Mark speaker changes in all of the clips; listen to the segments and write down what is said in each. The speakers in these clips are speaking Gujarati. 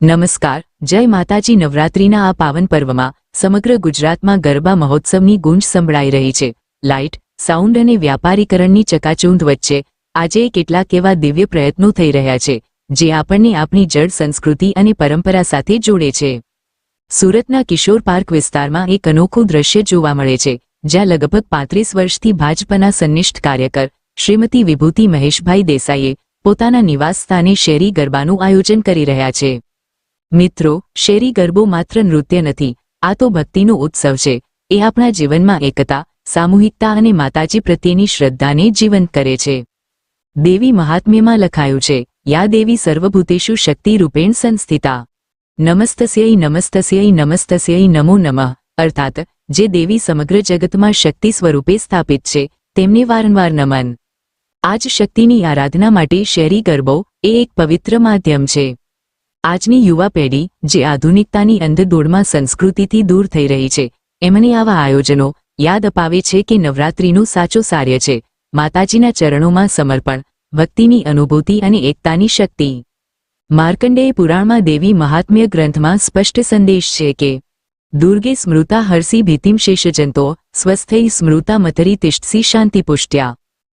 Speaker 1: નમસ્કાર, જય માતાજી. નવરાત્રિના આ પાવન પર્વમાં સમગ્ર ગુજરાતમાં ગરબા મહોત્સવની ગુંજ સંભળાઈ રહી છે. લાઇટ, સાઉન્ડ અને વ્યાપારીકરણની ચકાચૂંધ વચ્ચે આજે કેટલાક એવા દિવ્ય પ્રયત્નો થઈ રહ્યા છે, જે આપણને આપણી જળ સંસ્કૃતિ અને પરંપરા સાથે જોડે છે. સુરતના કિશોર પાર્ક વિસ્તારમાં એક અનોખું દ્રશ્ય જોવા મળે છે, જ્યાં લગભગ પાંત્રીસ વર્ષથી ભાજપના સંનિષ્ઠ કાર્યકર શ્રીમતી વિભૂતિ મહેશભાઈ દેસાઈએ પોતાના નિવાસ સ્થાને શેરી ગરબાનું આયોજન કરી રહ્યા છે. મિત્રો, શેરી ગરબો માત્ર નૃત્ય નથી, આ તો ભક્તિનો ઉત્સવ છે. એ આપણા જીવનમાં એકતા, સામૂહિકતા અને માતાજી પ્રત્યેની શ્રદ્ધાને જીવંત કરે છે. દેવી મહાત્મ્યમાં લખાયું છે, યા દેવી સર્વભૂતેશુ શક્તિ રૂપેણ સંસ્થિતા. નમસ્તસ્યૈ નમસ્તસ્યૈ નમસ્તસ્યૈ નમો નમઃ. અર્થાત, જે દેવી સમગ્ર જગતમાં શક્તિ સ્વરૂપે સ્થાપિત છે, તેમને વારંવાર નમન. આજ શક્તિની આરાધના માટે શેરી ગરબો એ એક પવિત્ર માધ્યમ છે. આજની યુવા પેઢી, જે આધુનિકતાની અંધદોડમાં સંસ્કૃતિથી દૂર થઈ રહી છે એમને આવા આયોજનો યાદ અપાવે છે કે નવરાત્રિનું સાચો સાર્ય છે, માતાજીના ચરણોમાં સમર્પણ, ભક્તિની અનુભૂતિ અને એકતાની શક્તિ. માર્કંડેય પુરાણમાં દેવી મહાત્મ્ય ગ્રંથમાં સ્પષ્ટ સંદેશ છે કે, દુર્ગે સ્મૃતા હર્ષી ભીતિમ શેષજંતો, સ્વસ્થૈ સ્મૃતા મથરી તિષ્ઠસી શાંતિપુષ્ટ્યા.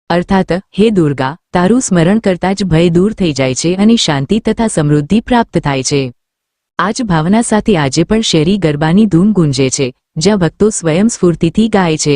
Speaker 1: અર્થાત, હે દુર્ગા, તારું સ્મરણ કરતા જ ભય દૂર થઈ જાય છે અને શાંતિ તથા સમૃદ્ધિ પ્રાપ્ત થાય છે. આ જ ભાવના સાથે આજે પણ શેરી ગરબાની ધૂમ ગુંજે છે, જ્યાં ભક્તો સ્વયં સ્ફૂર્તિથી ગાય છે.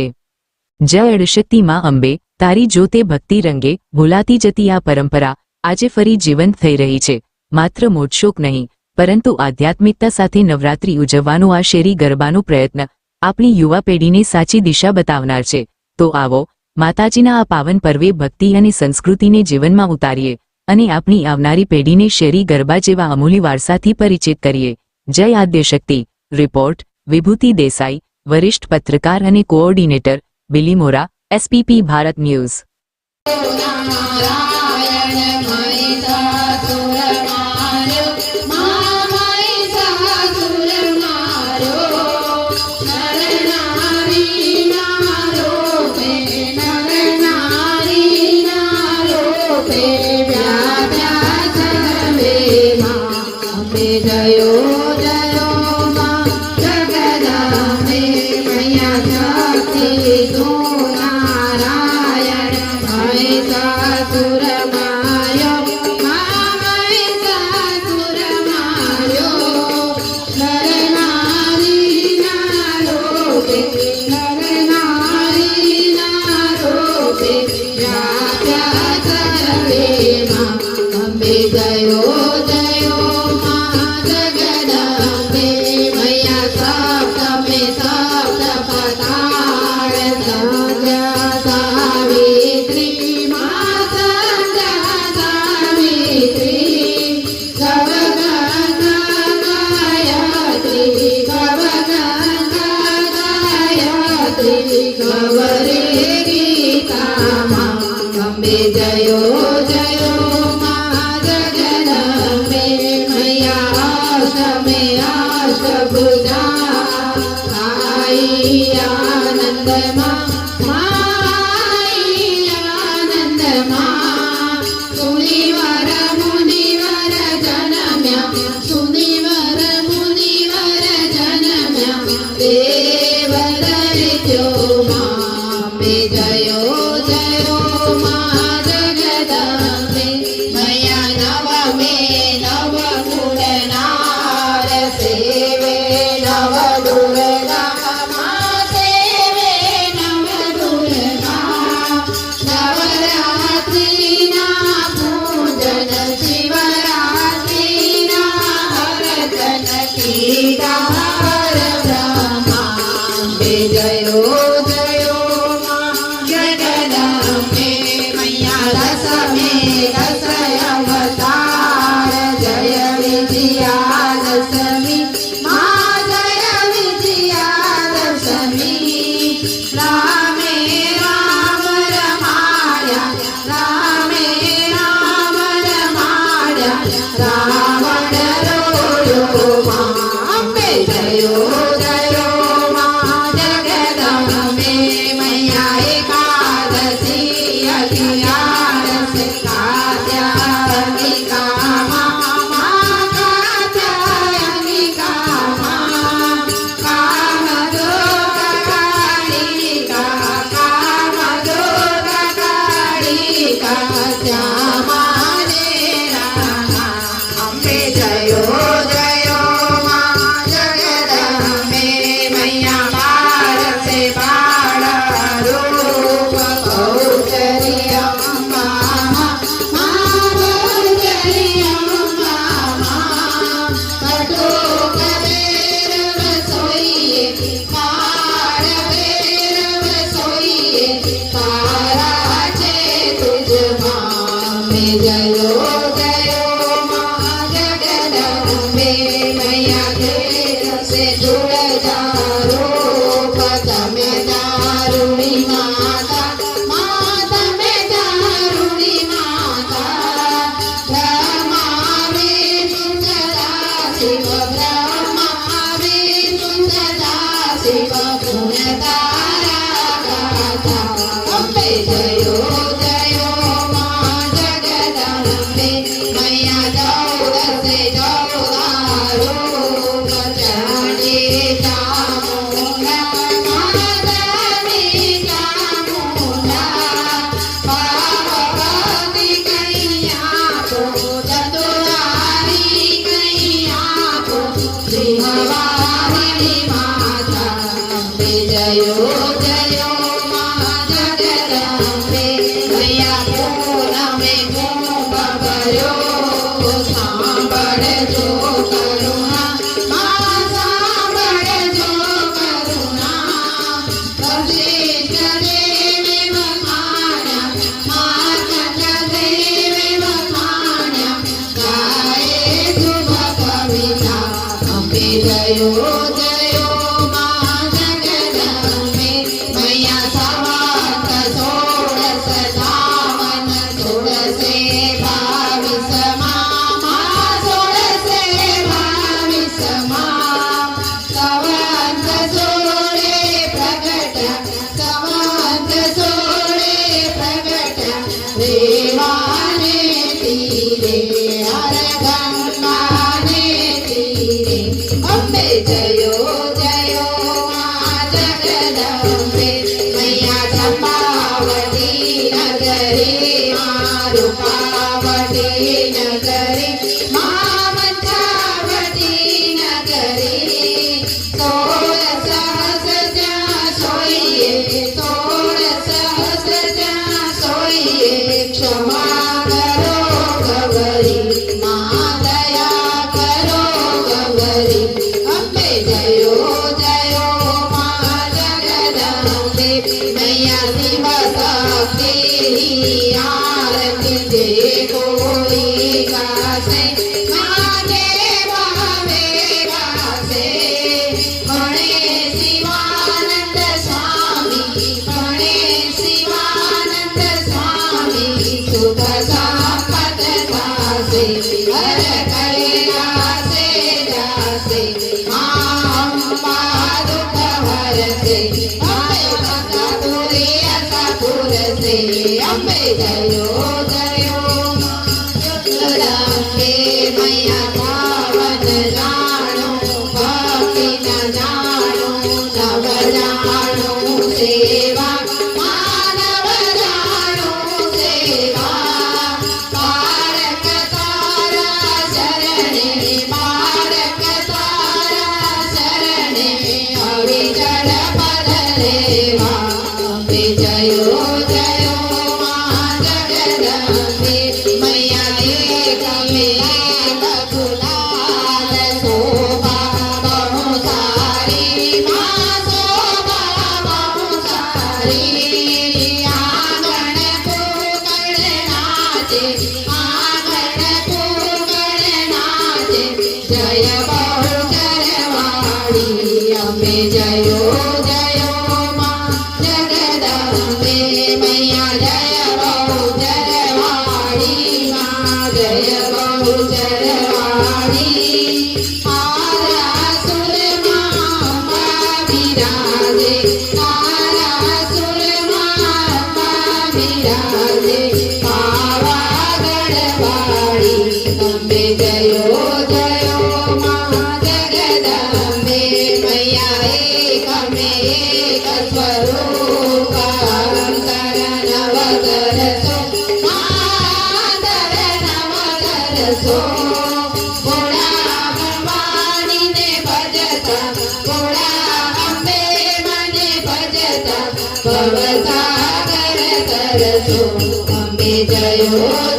Speaker 1: જય અડશક્તિ માં અંબે, તારી જોતે ભક્તિ રંગે, ભૂલાતી જતી આ પરંપરા, આજે ફરી જીવંત થઈ રહી છે. માત્ર મોટશોક નહીં, પરંતુ આધ્યાત્મિકતા સાથે નવરાત્રિ ઉજવવાનો આ શેરી ગરબાનો પ્રયત્ન, આપણી યુવા પેઢીને સાચી દિશા બતાવનાર છે. તો આવો માતાજીના આ પાવન પર્વે ભક્તિ અને સંસ્કૃતિને જીવનમાં ઉતારીએ અને આપણી આવનારી પેઢીને શેરી ગરબા જેવા અમૂલ્ય વારસાથી પરિચિત કરીએ. જય આદ્યશક્તિ. રિપોર્ટ, વિભૂતિ દેસાઈ, વરિષ્ઠ પત્રકાર અને coordinator Bilimora SPP Bharat news. Senhor. जय baby, you Hare ભજતા ભવ સાગર કરશો અંબે જયો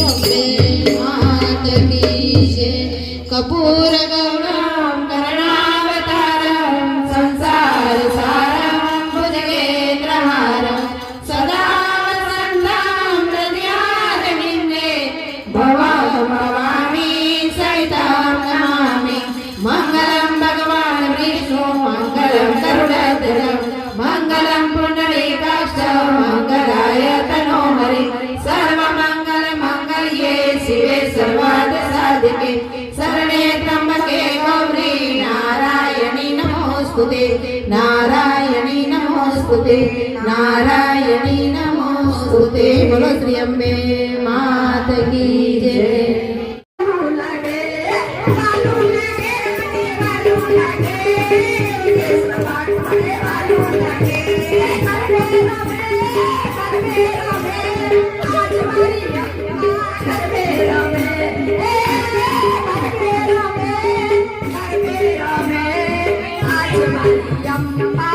Speaker 1: হবে శరణే త్రంబకే గౌరీ. నారాయణి నమోస్తుతే నారాయణి నమోస్తుతే నారాయణి నమోస్తుతే. బోలో శ్రీ అంబే మాత కీ జయ અંબે માત કી જય
Speaker 2: Yum,